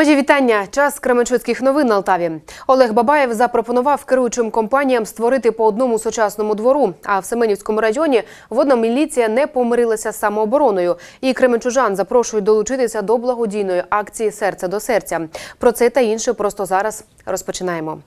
Мої вітання. Час Кременчуцьких новин на Алтаві. Олег Бабаєв запропонував керуючим компаніям створити по одному сучасному двору. А в Семенівському районі водна міліція не помирилася з самообороною. І кременчужан запрошують долучитися до благодійної акції Серце до серця. Про це та інше просто зараз розпочинаємо.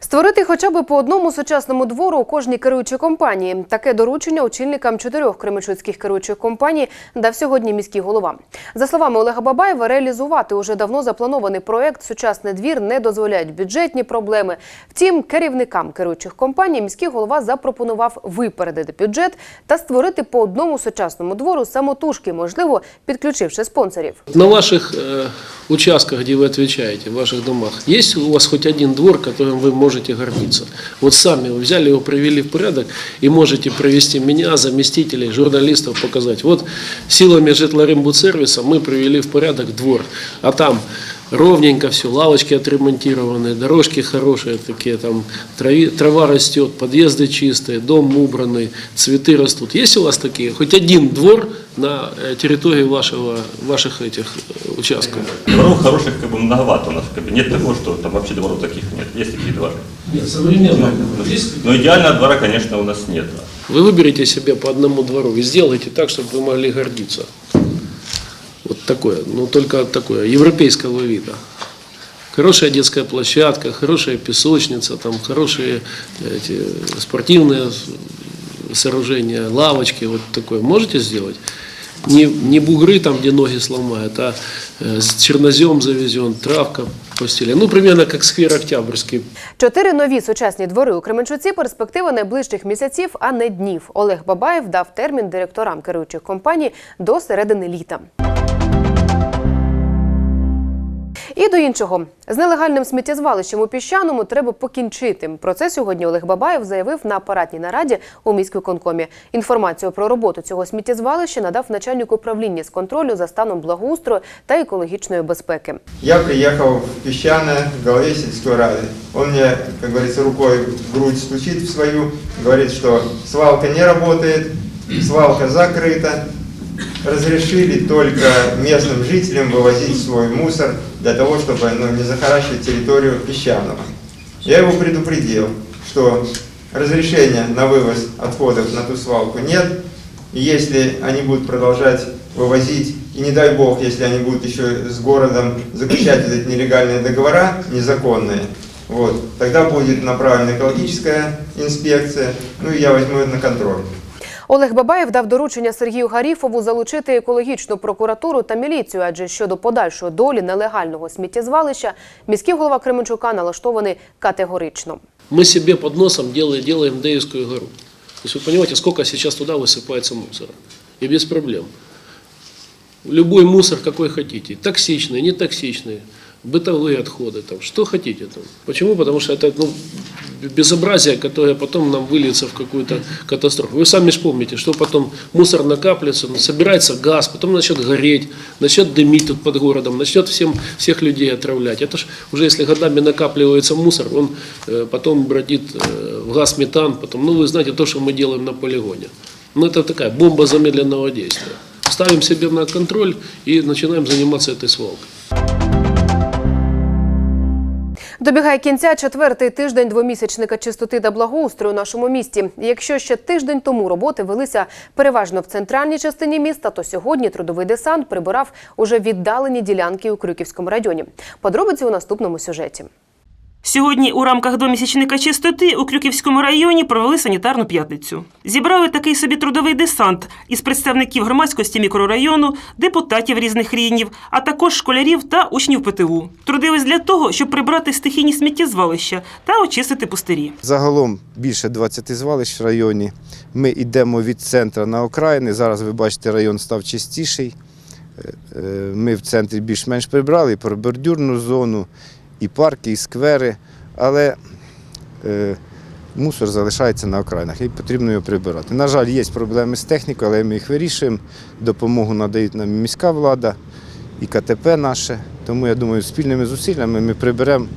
Створити хоча б по одному сучасному двору у кожній керуючій компанії. Таке доручення очільникам чотирьох кременчуцьких керуючих компаній дав сьогодні міський голова. За словами Олега Бабаєва, реалізувати уже давно запланований проект Сучасний двір не дозволяють бюджетні проблеми. Втім, керівникам керуючих компаній міський голова запропонував випередити бюджет та створити по одному сучасному двору самотужки, можливо, підключивши спонсорів. На ваших э, участках, где вы отвечаете, в ваших домах, есть у вас хоть один двор, которым вы можете гордиться? Вот сами вы взяли его, привели в порядок и можете провести меня, заместителей, журналистов, показать. Вот силами житлорембудсервиса мы привели в порядок двор, а там ровненько все, лавочки отремонтированы, дорожки хорошие такие, там трави- трава растет, подъезды чистые, дом убранный, цветы растут. Есть у вас такие? Хоть один двор на э, территории вашего, ваших этих э, участков? Дворов хороших как бы многовато у нас. Как бы нет такого, что там вообще дворов таких нет. Есть такие дворы. Нет, современных. Но идеального двора, конечно, у нас нет. Вы выберете себе по одному двору и сделайте так, чтобы вы могли гордиться. Вот такое, ну только такое, европейского вида. Хорошая детская площадка, хорошая песочница, там хорошие эти, спортивные сооружения, лавочки, вот такое. Можете сделать? Не, не бугры там, где ноги сломают, а э, с чернозем завезен, травка постели. Ну, примерно как сквер Октябрьский. Чотири нові сучасні двори у Кременчуці перспектива найближчих місяців, а не днів. Олег Бабаєв дав термін директорам керуючих компаній до середини літа. І до іншого з нелегальним сміттєзвалищем у піщаному треба покінчити. Про це сьогодні Олег Бабаєв заявив на апаратній нараді у міськвиконкомі. Інформацію про роботу цього сміттєзвалища надав начальник управління з контролю за станом благоустрою та екологічної безпеки. Я приехал в Песчаное, в голове сельской рады. Он мне, как говорится, рукой в грудь стучит в свою, говорит, что свалка не работает, свалка закрыта. Разрешили только местным жителям вывозить свой мусор для того, чтобы ну, не захаращивать территорию Песчаного. Я его предупредил, что разрешения на вывоз отходов на ту свалку нет, и если они будут продолжать вывозить, и не дай бог, если они будут еще с городом заключать эти нелегальные договора, незаконные, вот, тогда будет направлена экологическая инспекция, ну и я возьму это на контроль. Олег Бабаєв дав доручення Сергію Гаріфову залучити екологічну прокуратуру та міліцію, адже щодо подальшої долі нелегального сміттєзвалища міський голова Кременчука налаштований категорично. мы себе под носом делаем, делаем Деевскую гору. То есть вы понимаете, сколько сейчас туда высыпается мусора. И без проблем. Любой мусор, какой хотите. Токсичный, нетоксичный, бытовые отходы, там, что хотите. Там. Почему? Потому что это ну, безобразие, которое потом нам выльется в какую-то катастрофу. Вы сами же помните, что потом мусор накапливается, ну, собирается газ, потом начнет гореть, начнет дымить тут под городом, начнет всем, всех людей отравлять. Это ж уже если годами накапливается мусор, он э, потом бродит э, в газ метан, потом, ну вы знаете то, что мы делаем на полигоне. Ну это такая бомба замедленного действия. Ставим себе на контроль и начинаем заниматься этой свалкой. Добігає кінця четвертий тиждень двомісячника чистоти та благоустрою у нашому місті. Якщо ще тиждень тому роботи велися переважно в центральній частині міста, то сьогодні трудовий десант прибирав уже віддалені ділянки у Крюківському районі. Подробиці у наступному сюжеті. Сьогодні у рамках домісячника чистоти у Крюківському районі провели санітарну п'ятницю. Зібрали такий собі трудовий десант із представників громадськості мікрорайону, депутатів різних рівнів, а також школярів та учнів ПТУ. Трудились для того, щоб прибрати стихійні сміттєзвалища та очистити пустирі. Загалом більше 20 звалищ в районі. Ми йдемо від центру на окраїни. Зараз ви бачите, район став чистіший. Е, е, Ми в центрі більш-менш прибрали і бордюрну зону, і парки, і сквери, але е, мусор залишається на окраїнах і потрібно його прибирати. На жаль, є проблеми з технікою, але ми їх вирішуємо. Допомогу надають нам міська влада, і КТП наше. Тому я думаю, спільними зусиллями ми приберемо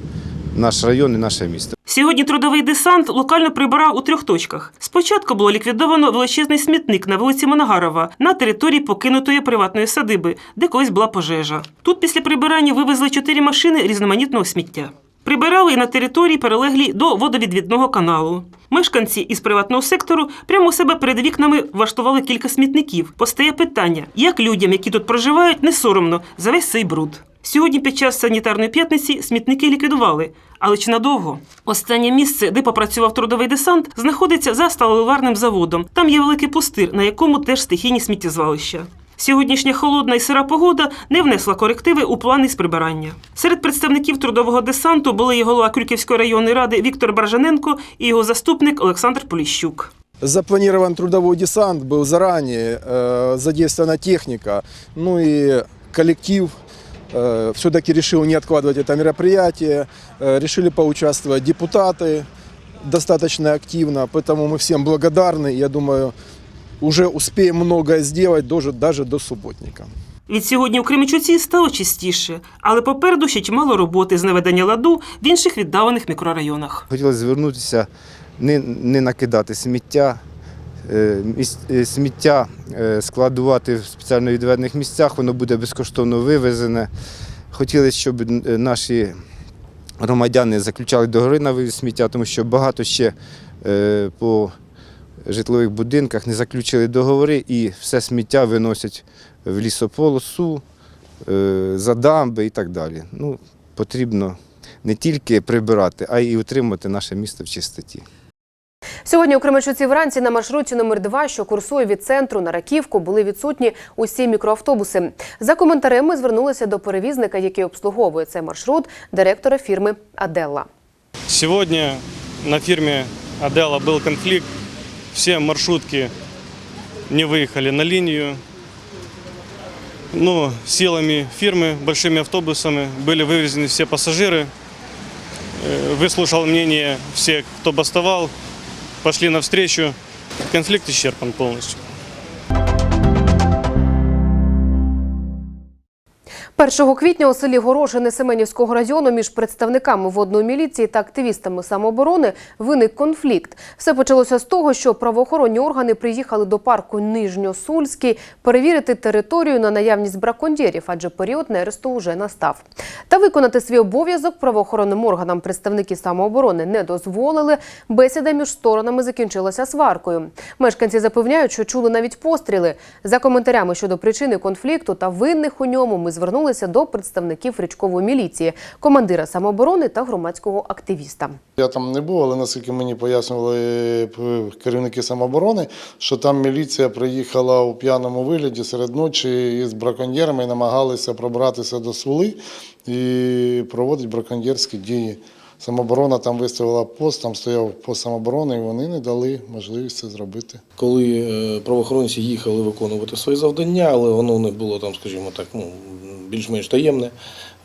наш район і наше місто. Сьогодні трудовий десант локально прибирав у трьох точках. Спочатку було ліквідовано величезний смітник на вулиці Монагарова на території покинутої приватної садиби, де колись була пожежа. Тут після прибирання вивезли чотири машини різноманітного сміття. Прибирали на території, перелеглі до водовідвідного каналу. Мешканці із приватного сектору прямо у себе перед вікнами влаштували кілька смітників. Постає питання, як людям, які тут проживають, не соромно за весь цей бруд. Сьогодні під час санітарної п'ятниці смітники ліквідували. Але чи надовго? Останнє місце, де попрацював трудовий десант, знаходиться за сталеливарним заводом. Там є великий пустир, на якому теж стихійні сміттєзвалища. Сьогоднішня холодна і сира погода не внесла корективи у плани з прибирання. Серед представників трудового десанту були і голова Крюківської районної ради Віктор Баржаненко і його заступник Олександр Поліщук. Запланирован трудовой десант, был заранее э, задействована техника, ну и коллектив э, все-таки решил не откладывать это мероприятие, э, решили поучаствовать депутаты достаточно активно, поэтому мы всем благодарны, я думаю, уже успеем многое сделать даже, даже до субботника. Від сьогодні у Кременчуці стало чистіше, але попереду ще чимало роботи з наведення ладу в інших віддалених мікрорайонах. Хотілося звернутися, не, не накидати сміття, е, е, сміття е, складувати в спеціально відведених місцях, воно буде безкоштовно вивезене. Хотілося, щоб наші громадяни заключали договори на вивіз сміття, тому що багато ще по житлових будинках не заключили договори і все сміття виносять в лісополосу, е, за дамби і так далі. Ну, потрібно не тільки прибирати, а й утримувати наше місто в чистоті. Сьогодні у Кременчуці вранці на маршруті номер 2 що курсує від центру на Раківку, були відсутні усі мікроавтобуси. За коментарем ми звернулися до перевізника, який обслуговує цей маршрут, директора фірми Аделла. Сегодня на фирме Адела был конфликт. Все маршрутки не выехали на линию. Но силами фирмы, большими автобусами были вывезены все пассажиры. Э, Выслушал мнение всех, кто бастовал. Пошли навстречу. Конфликт исчерпан полностью. 1 квітня у селі Горошини Семенівського району між представниками водної міліції та активістами самооборони виник конфлікт. Все почалося з того, що правоохоронні органи приїхали до парку Нижньосульський перевірити територію на наявність браконьєрів, адже період нересту вже настав. Та виконати свій обов'язок правоохоронним органам представники самооборони не дозволили. Бесіда між сторонами закінчилася сваркою. Мешканці запевняють, що чули навіть постріли. За коментарями щодо причини конфлікту та винних у ньому ми звернулися до представників річкової міліції, командира самооборони та громадського активіста. Я там не був, але наскільки мені пояснювали е, керівники самооборони, що там міліція приїхала у п'яному вигляді серед ночі із браконьєрами і намагалися пробратися до Сули і проводити браконьєрські дії. Самооборона там виставила пост, там стояв пост самооборони, і вони не дали можливість це зробити. коли е, правоохоронці їхали виконувати свої завдання, але воно не було там, скажімо так, ну, більш-менш таємне.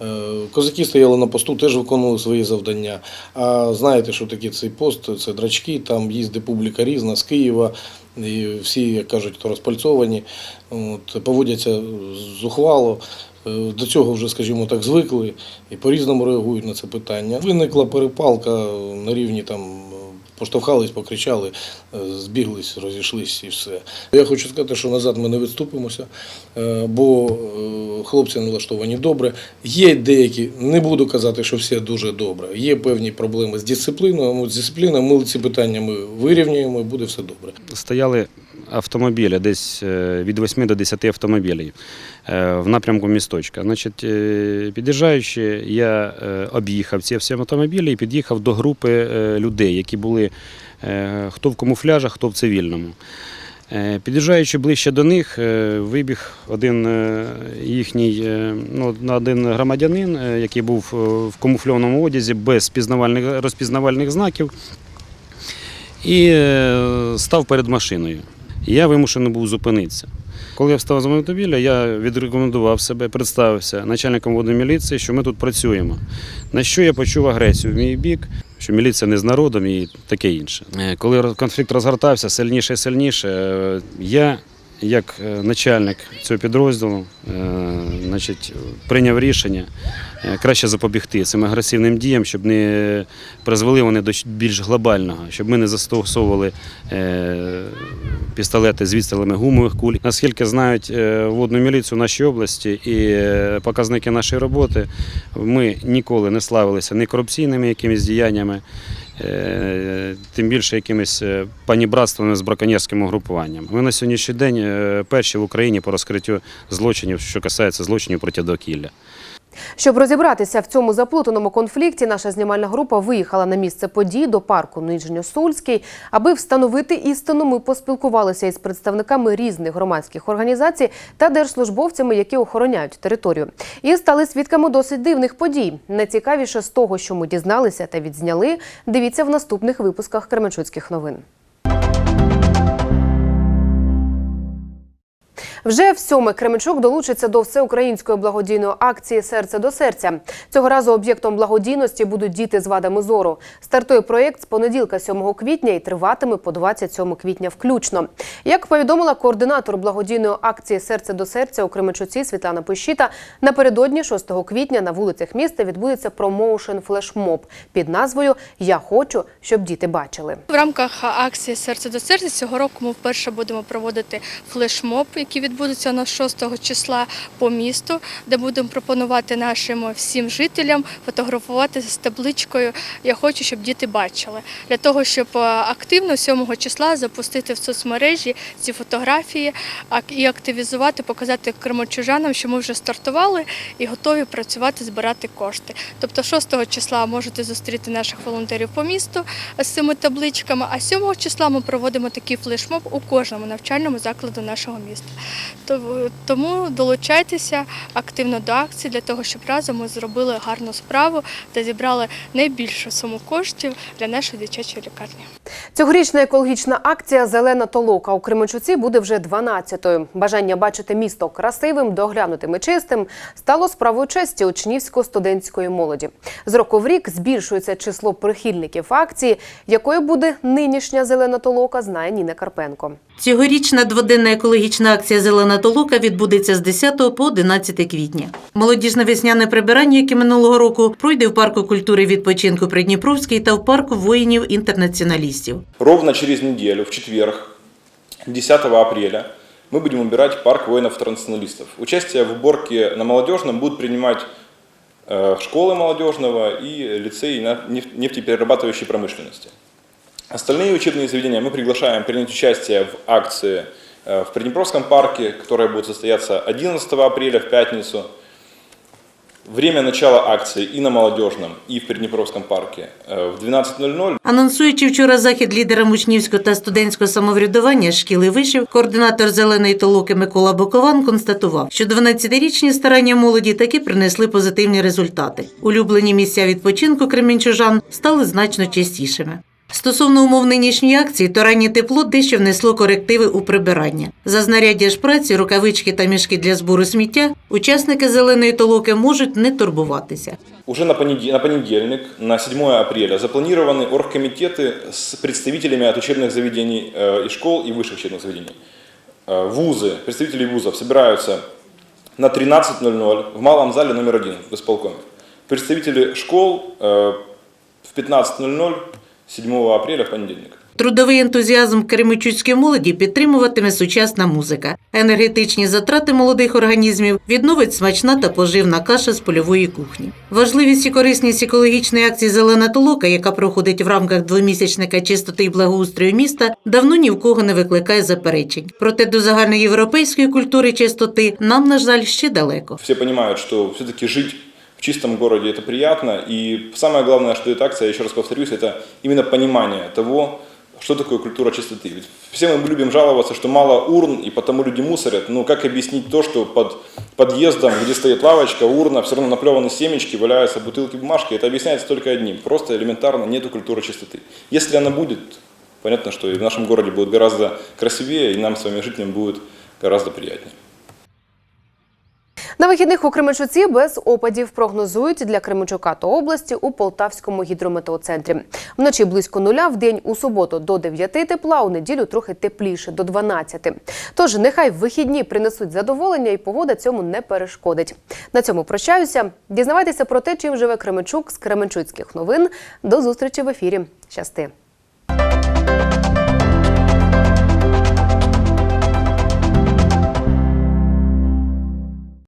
Е, Козаки стояли на посту, теж виконували свої завдання. А знаєте, що таке цей пост? Це драчки, там їздить публіка різна з Києва, і всі, як кажуть, то розпальцовані, от, поводяться зухвало. Е, До цього вже, скажімо так, звикли і по-різному реагують на це питання. Виникла перепалка на рівні там поштовхались, покричали, е, збіглись, розійшлись і все. Я хочу сказати, що назад ми не відступимося, е, бо хлопці налаштовані добре. Є деякі, не буду казати, що все дуже добре. Є певні проблеми з дисципліною. З дисципліною ми ці питання ми вирівнюємо і буде все добре. стояли автомобілі, десь е, від 8 до 10 автомобілів е, в напрямку місточка. Значить, е, під'їжджаючи, я об'їхав ці всі автомобілі і під'їхав до групи людей, які були хто в камуфляжах, хто в цивільному. Під'їжджаючи ближче до них, вибіг один їхній ну, один громадянин, який був в камуфльованому одязі без розпізнавальних знаків і став перед машиною. Я вимушений був зупинитися. Коли я встав з автомобіля, я відрекомендував себе, представився начальником водної міліції, що ми тут працюємо. На що я почув агресію в мій бік, що міліція не з народом і таке інше. Е, Коли конфлікт розгортався сильніше і сильніше, е, я як е, начальник цього підрозділу е, прийняв рішення е, краще запобігти цим агресивним діям, щоб не призвели вони до більш глобального, щоб ми не застосовували пістолети з відстрілами гумових куль. Наскільки знають водну міліцію в нашій області і показники нашої роботи, ми ніколи не славилися ні корупційними якимись діяннями, тим більше якимись е, панібратствами з браконьєрським угрупуванням. Ми на сьогоднішній день е, перші в Україні по розкриттю злочинів, що касається злочинів проти довкілля. Щоб розібратися в цьому заплутаному конфлікті, наша знімальна група виїхала на місце подій до парку Нижньосульський. Аби встановити істину, ми поспілкувалися із представниками різних громадських організацій та держслужбовцями, які охороняють територію, і стали свідками досить дивних подій. Найцікавіше з того, що ми дізналися та відзняли, дивіться в наступних випусках Кременчуцьких новин. Вже в сьоме Кременчук долучиться до всеукраїнської благодійної акції Серце до серця. Цього разу об'єктом благодійності будуть діти з вадами зору. Стартує проєкт з понеділка 7 квітня і триватиме по 27 квітня включно. Як повідомила координатор благодійної акції Серце до серця у Кременчуці Світлана Пищіта, напередодні 6 квітня на вулицях міста відбудеться промоушен флешмоб під назвою Я хочу, щоб діти бачили. В рамках акції Серце до серця цього року ми вперше будемо проводити флешмоб, який відбудеться у нас 6 числа по місту, де будемо пропонувати нашим всім жителям фотографувати з табличкою Я хочу, щоб діти бачили. Для того, щоб е, активно 7 числа запустити в соцмережі ці фотографії і активізувати, показати кримочужанам, що ми вже стартували і готові працювати, збирати кошти. Тобто 6 числа можете зустріти наших волонтерів по місту з цими табличками, а 7 числа ми проводимо такий флешмоб у кожному навчальному закладу нашого міста. То- Тому долучайтеся активно до акції для того, щоб разом ми зробили гарну справу та зібрали найбільшу суму коштів для нашої дитячої лікарні. Цьогорічна екологічна акція Зелена толока у Кременчуці буде вже 12-ю. Бажання бачити місто красивим, доглянутим і чистим стало справою честі учнівсько-студентської молоді. З року в рік збільшується число прихильників акції. Якою буде нинішня зелена толока, знає Ніна Карпенко. Цьогорічна дводенна екологічна акція Зелена толока відбудеться з 10 по 11 квітня. Молодіжне весняне прибирання, яке минулого року пройде в парку культури і відпочинку Придніпровський та в парку воїнів-інтернаціоналістів. Ровно через неделю, в четверг, 10 апреля, мы будем убирать парк воинов-траннационалистов. Участие в уборке на молодежном будут принимать э, школы молодежного и лицеи на неф- нефтеперерабатывающей промышленности. Остальные учебные заведения мы приглашаем принять участие в акции э, в Приднепровском парке, которая будет состояться 11 апреля в пятницу. Время начала акции и на Молодежном, и в Приднепровском парке э, в 12.00. Анонсуючи вчора захід лідерам учнівського та студентського самоврядування шкіл і вишів, координатор зеленої толоки Микола Бокован констатував, що 12-річні старання молоді таки принесли позитивні результати. Улюблені місця відпочинку кремінчужан стали значно частішими. Стосовно умов нинішньої акції, то раннє тепло дещо внесло корективи у прибирання. За знаряддя ж праці, рукавички та мішки для збору сміття учасники зеленої толоки можуть не турбуватися. Уже на понеде- на понедельник, на 7 апреля, запланированы оргкомитеты с представителями от учебных заведений э, и школ, и высших учебных заведений. Э, Вузы, представители вузов собираются на 13.00 в малом зале номер один в исполкоме. Представители школ э, в 15.00 7 апреля в понедельник. Трудовий ентузіазм кремичуцької молоді підтримуватиме сучасна музика. Енергетичні затрати молодих організмів відновить смачна та поживна каша з польової кухні. Важливість і корисність екологічної акції Зелена толока, яка проходить в рамках двомісячника чистоти і благоустрою міста, давно ні в кого не викликає заперечень. Проте до загальноєвропейської культури чистоти нам, на жаль, ще далеко. Все понимают, что все-таки жить в чистом городе это приятно. И самое главное, что эта акция, я еще раз повторюсь, это именно понимание того, что такое культура чистоты. Ведь все мы любим жаловаться, что мало урн, и потому люди мусорят. Но как объяснить то, что под подъездом, где стоит лавочка, урна, все равно наплеваны семечки, валяются бутылки бумажки? Это объясняется только одним. Просто элементарно нету культуры чистоты. Если она будет, понятно, что и в нашем городе будет гораздо красивее, и нам с вами жителям будет гораздо приятнее. На вихідних у Кременчуці без опадів прогнозують для Кременчука та області у Полтавському гідрометеоцентрі. Вночі близько нуля, в день у суботу до 9 тепла, у неділю трохи тепліше до 12. Тож нехай вихідні принесуть задоволення і погода цьому не перешкодить. На цьому прощаюся. Дізнавайтеся про те, чим живе Кременчук з Кременчуцьких новин. До зустрічі в ефірі. Щасти!